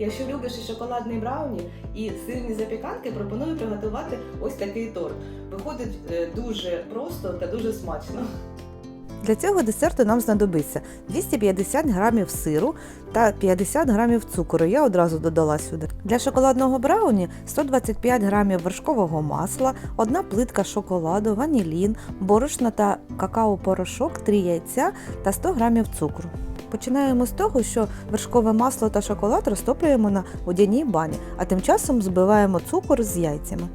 Якщо любиш шоколадний брауні і сирні запіканки, пропоную приготувати ось такий торт. Виходить е, дуже просто та дуже смачно. Для цього десерту нам знадобиться 250 грамів сиру та 50 грамів цукру. Я одразу додала сюди. Для шоколадного брауні 125 грамів вершкового масла, одна плитка шоколаду, ванілін, борошна та какао-порошок, 3 яйця та 100 грамів цукру. Починаємо з того, що вершкове масло та шоколад розтоплюємо на водяній бані, а тим часом збиваємо цукор з яйцями.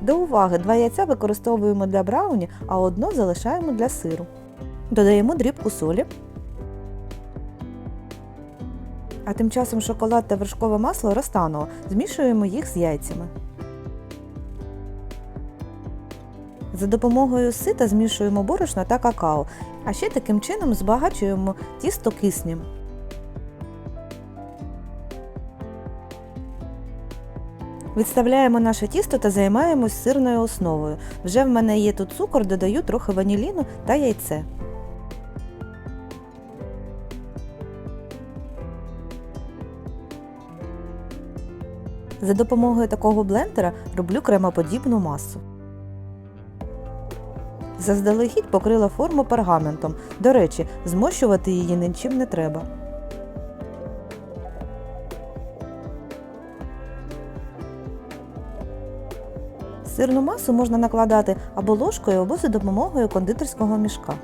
До уваги, два яйця використовуємо для брауні, а одно залишаємо для сиру. Додаємо дрібку солі. А тим часом шоколад та вершкове масло розтануло. Змішуємо їх з яйцями. За допомогою сита змішуємо борошно та какао, а ще таким чином збагачуємо тісто киснем. Відставляємо наше тісто та займаємось сирною основою. Вже в мене є тут цукор, додаю трохи ваніліну та яйце. За допомогою такого блендера роблю кремоподібну масу. Заздалегідь покрила форму пергаментом. До речі, змощувати її нічим не треба. Сирну масу можна накладати або ложкою, або за допомогою кондитерського мішка.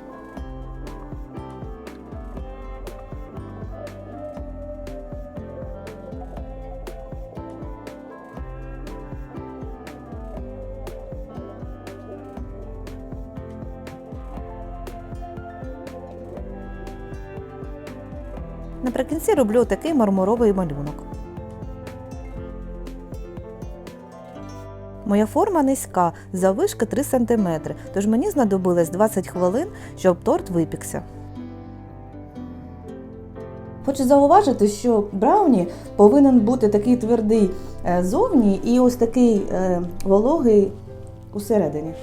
Наприкінці роблю такий мармуровий малюнок. Моя форма низька, заввишки 3 см, тож мені знадобилось 20 хвилин, щоб торт випікся. Хочу зауважити, що брауні повинен бути такий твердий е, зовні і ось такий е, вологий усередині.